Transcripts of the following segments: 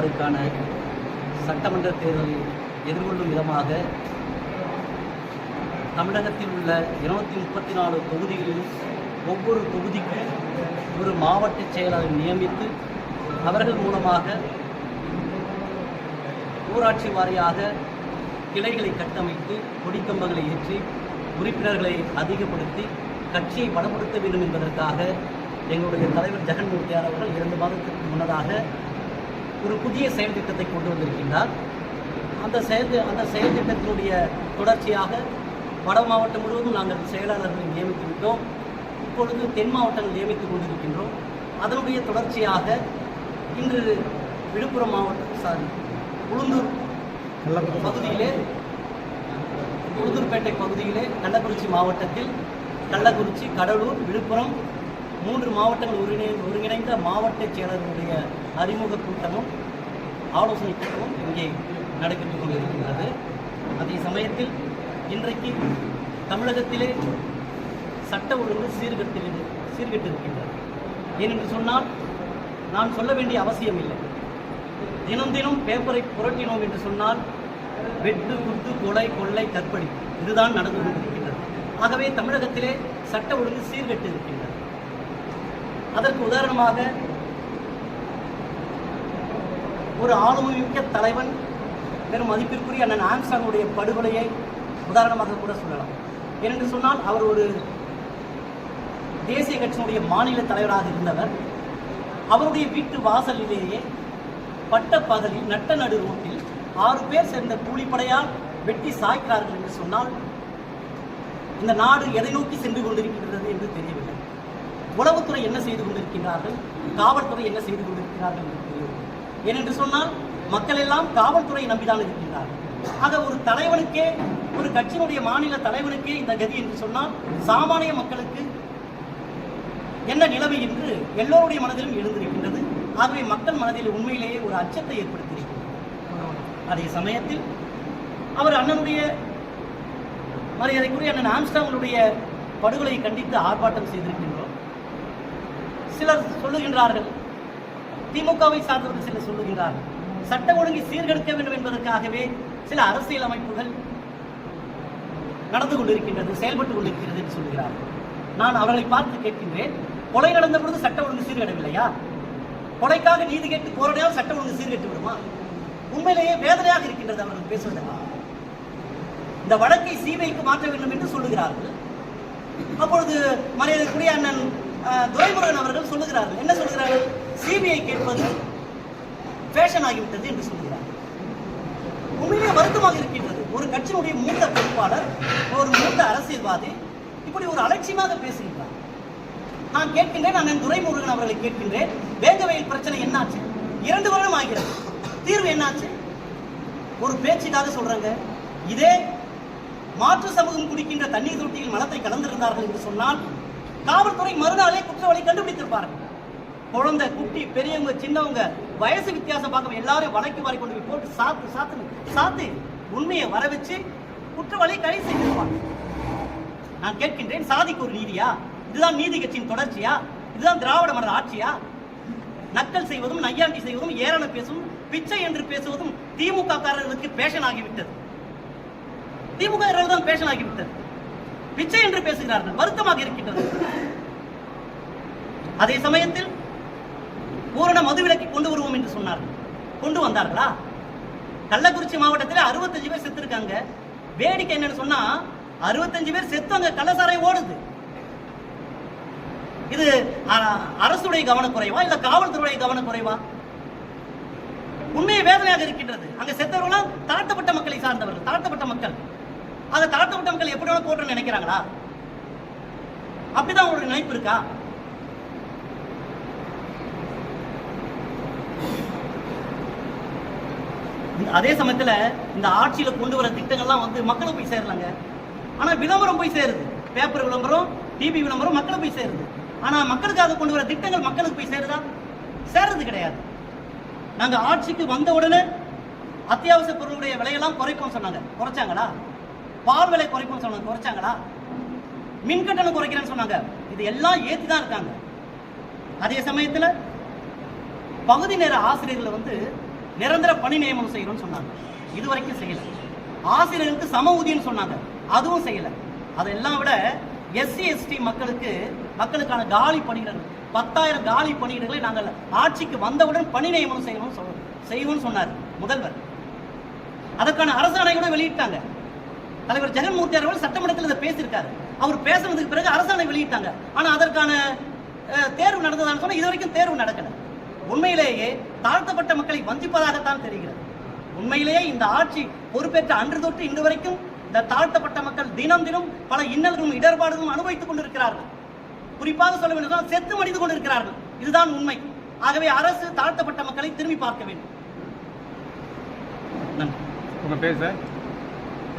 ஆறுக்கான சட்டமன்ற தேர்தலை எதிர்கொள்ளும் விதமாக தமிழகத்தில் உள்ள இருநூத்தி முப்பத்தி நாலு தொகுதிகளிலும் ஒவ்வொரு தொகுதிக்கும் ஒரு மாவட்ட செயலாளர் நியமித்து அவர்கள் மூலமாக ஊராட்சி வாரியாக கிளைகளை கட்டமைத்து கொடிக்கம்பங்களை ஏற்றி உறுப்பினர்களை அதிகப்படுத்தி கட்சியை பலப்படுத்த வேண்டும் என்பதற்காக எங்களுடைய தலைவர் ஜெகன்மூர்த்தியார் அவர்கள் இரண்டு மாதத்திற்கு முன்னதாக ஒரு புதிய செயல் திட்டத்தை கொண்டு வந்திருக்கின்றார். அந்த செயல் அந்த செயல் திட்டத்தினுடைய தொடர்ச்சியாக வட மாவட்டம் முழுவதும் நாங்கள் செயலாளர்களை நியமித்து விட்டோம். இப்பொழுது தென் மாவட்டங்கள் நியமித்துக் கொண்டிருக்கின்றோம். அதனுடைய தொடர்ச்சியாக இன்று விழுப்புரம் மாவட்டம் சாரி உளுந்தூர் பகுதியிலே உளுந்தூர்பேட்டை பகுதியிலே கள்ளக்குறிச்சி மாவட்டத்தில் கள்ளக்குறிச்சி கடலூர் விழுப்புரம் மூன்று மாவட்டங்கள் ஒருங்கிணை ஒருங்கிணைந்த மாவட்ட செயலர்களுடைய அறிமுக கூட்டமும் ஆலோசனை கூட்டமும் இங்கே நடைபெற்றுக் கொண்டிருக்கின்றது. அதே சமயத்தில் இன்றைக்கு தமிழகத்திலே சட்ட ஒழுங்கு சீர்கட்டு சீர்கட்டிருக்கின்றது. ஏனென்று சொன்னால் நான் சொல்ல வேண்டிய அவசியம் இல்லை தினம் தினம் பேப்பரை புரட்டினோம் என்று சொன்னால் வெட்டு குத்து கொலை கொள்ளை கற்பழி இதுதான் நடந்து கொண்டிருக்கின்றது. ஆகவே தமிழகத்திலே சட்ட ஒழுங்கு சீர்கெட்டு இருக்கின்றது அதற்கு உதாரணமாக ஒரு ஆளுமைமிக்க தலைவன் பெரும் மதிப்பிற்குரிய அண்ணன் ஆம்ஸ்டாங்குடைய படுகொலையை உதாரணமாக கூட சொல்லலாம். ஏனென்று சொன்னால் அவர் ஒரு தேசிய கட்சியினுடைய மாநில தலைவராக இருந்தவர். அவருடைய வீட்டு வாசலிலேயே பட்ட பகலில் நட்ட நடு ரோட்டில் ஆறு பேர் சேர்ந்த கூலிப்படையால் வெட்டி சாய்க்கிறார்கள் என்று சொன்னால் இந்த நாடு எதை நோக்கி சென்று கொண்டிருக்கின்றது என்று தெரியவில்லை. உளவுத்துறை என்ன செய்து கொண்டிருக்கிறார்கள் காவல்துறை என்ன செய்து கொண்டிருக்கிறார்கள் என்று ஏனென்று சொன்னால் மக்கள் எல்லாம் காவல்துறை நம்பிதான் இருக்கின்றார்கள். ஆக ஒரு தலைவனுக்கே ஒரு கட்சியினுடைய மாநில தலைவனுக்கே இந்த கதி என்று சொன்னால் சாமானிய மக்களுக்கு என்ன நிலைமை என்று எல்லோருடைய மனதிலும் எழுந்திருக்கின்றது. ஆகவே மக்கள் மனதில் உண்மையிலேயே ஒரு அச்சத்தை ஏற்படுத்தியிருக்கிறது. அதே சமயத்தில் அவர் அண்ணனுடைய மரியாதைக்குரிய அண்ணன் ஆம்ஸ்டாங்களுடைய படுகொலையை கண்டித்து ஆர்ப்பாட்டம் செய்திருக்கின்றோம். சிலர் சொல்லுகின்றார்கள். திமுகவை சார்ந்தவர்கள் சிலர் சொல்லுகின்றார்கள். சட்ட ஒழுங்கை சீர்கெடுக்க வேண்டும் என்பதற்காகவே சில அரசியல் அமைப்புகள் நடந்து கொண்டிருக்கின்றது செயல்பட்டு கொண்டிருக்கிறது என்று சொல்கிறார்கள் நான் அவர்களை பார்த்து கேட்கின்றேன் கொலை நடந்த பொழுது சட்ட ஒழுங்கு சீர்கெடவில்லையா? கொலைக்காக நீதி கேட்டு போராடியால் சட்ட ஒழுங்கு சீர்கெட்டு விடுமா? உண்மையிலேயே வேதனையாக இருக்கின்றது அவர்கள் பேசுவதா இந்த வழக்கை சிபிஐக்கு மாற்ற வேண்டும் என்று சொல்லுகிறார்கள். அப்பொழுது மரியாதைக்குரிய அண்ணன் துரைமுருகன் அவர்கள் சொல்லுகிறார்கள். என்ன சொல்லுகிறார்கள்? சிபிஐ கேட்பது ஃபேஷன் ஆகிவிட்டது என்று சொல்லுகிறார்கள் உண்மையிலே வருத்தமாக இருக்கின்றது. ஒரு கட்சியினுடைய மூத்த பொறுப்பாளர் ஒரு மூத்த அரசியல்வாதி இப்படி ஒரு அலட்சியமாக பேசுகின்றார். நான் கேட்கின்றேன் அண்ணன் துரைமுருகன் அவர்களை கேட்கின்றேன். வேங்கவையில் பிரச்சனை என்னாச்சு? இரண்டு வருடம் ஆகிறது. தீர்வு என்னாச்சு? ஒரு பேச்சுக்காக சொல்றாங்க. இதே மாற்று சமூகம் குடிக்கின்ற தண்ணீர் தொட்டியில் மலத்தை கலந்திருந்தார்கள் என்று சொன்னால் காவல்துறை மறுநாளே குற்றவாளி கண்டுபிடித்திருப்பார்கள் குழந்தை குட்டி பெரியவங்க சின்னவங்க வயசு வித்தியாசம் பார்க்க எல்லாரும் வழக்கு வாரி கொண்டு போய் போட்டு சாத்து சாத்து சாத்து உண்மையை வர வச்சு குற்றவாளி கைது செய்திருப்பாங்க. நான் கேட்கின்றேன் சாதிக்கு ஒரு நீதியா? இதுதான் நீதி கட்சியின் தொடர்ச்சியா? இதுதான் திராவிட மன்னர் ஆட்சியா? நக்கல் செய்வதும் நையாண்டி செய்வதும் ஏரண பேசுவதும் பிச்சை என்று பேசுவதும் திமுக காரர்களுக்கு பேஷன் ஆகிவிட்டது. திமுக தான் பேஷன் ஆகிவிட்டது. பிச்சை என்று பேசுகிறார்கள். வருத்தமாக இருக்கின்றது. அதே சமயத்தில் பூரண மதுவிலக்கி கொண்டு வருவோம் என்று சொன்னார்கள். கொண்டு வந்தார்களா? கள்ளக்குறிச்சி மாவட்டத்தில் அறுபத்தஞ்சு பேர் செத்து இருக்காங்க வேடிக்கை என்னன்னு சொன்னா அறுபத்தஞ்சு பேர் செத்து அங்க கள்ளசாரை ஓடுது. இது அ- அரசுடைய கவனக்குறைவா இல்ல காவல்துறையுடைய கவனக்குறைவா? உண்மையை வேதனையாக இருக்கின்றது. அங்க செத்தவர்களாம் தாழ்த்தப்பட்ட மக்களை சார்ந்தவர்கள் தாழ்த்தப்பட்ட மக்கள். அதை தாழ்த்தப்பட்ட மக்கள் எப்படி வேணா போட்டு நினைக்கிறாங்களா? அப்படிதான் அவங்களுக்கு நினைப்பு இருக்கா? இந்த- அதே சமயத்துல இந்த ஆட்சியில கொண்டு வர திட்டங்கள்லாம் வந்து மக்களை போய் சேரலங்க. ஆனா விளம்பரம் போய் சேருது. பேப்பர் விளம்பரம் டிவி விளம்பரம் மக்களை போய் சேருது. ஆனா மக்களுக்காக கொண்டு வர திட்டங்கள் மக்களுக்கு போய் சேருதா? சேர்றது கிடையாது. நாங்க ஆட்சிக்கு வந்த உடனே அத்தியாவசிய பொருளுடைய விலையெல்லாம் குறைக்கும் சொன்னாங்க. குறைச்சாங்களா? பால் விலை குறைப்போம் சொன்னாங்க. குறைச்சாங்களா? மின் கட்டணம் குறைக்கிறேன்னு சொன்னாங்க. இது எல்லாம் ஏத்தி தான் இருக்காங்க. அதே சமயத்தில் பகுதி நேர ஆசிரியர்களை வந்து நிரந்தர பணி நியமனம் செய்யணும்னு சொன்னாங்க. இது வரைக்கும் செய்யல. ஆசிரியர்களுக்கு சம ஊதியம்னு சொன்னாங்க. அதுவும் செய்யல. அதெல்லாம் விட எஸ்சி எஸ்டி மக்களுக்கு மக்களுக்கான காலி பணியிடங்கள் பத்தாயிரம் காலி பணியிடங்களை நாங்கள் ஆட்சிக்கு வந்தவுடன் பணி நியமனம் செய்யணும்னு சொல்ல செய்வோம்னு சொன்னார் முதல்வர். அதற்கான அரசாணை கூட வெளியிட்டாங்க. தலைவர் ஜெகன்மூர்த்தி அவர்கள் சட்டமன்றத்தில் இதை பேசியிருக்காரு. அவர் பேசுனதுக்கு பிறகு அரசாணை வெளியிட்டாங்க. ஆனா அதற்கான தேர்வு நடந்ததான்னு சொன்னால் இது வரைக்கும் தேர்வு நடக்கல. உண்மையிலேயே தாழ்த்தப்பட்ட மக்களை வஞ்சிப்பதாகத்தான் தெரிகிறது. உண்மையிலேயே இந்த ஆட்சி பொறுப்பேற்ற அன்று தொட்டு இன்று வரைக்கும் இந்த தாழ்த்தப்பட்ட மக்கள் தினம் தினம் பல இன்னல்களும் இடர்பாடுகளும் அனுபவித்துக் கொண்டிருக்கிறார்கள். குறிப்பாக சொல்ல வேண்டும் செத்து மடிந்து கொண்டிருக்கிறார்கள். இதுதான் உண்மை. ஆகவே அரசு தாழ்த்தப்பட்ட மக்களை திரும்பி பார்க்க வேண்டும். நன்றி உங்கள் பேர் சார்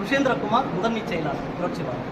விஷேந்திரகுமார் முதன்மை செயலாளர் புரட்சிவாதம்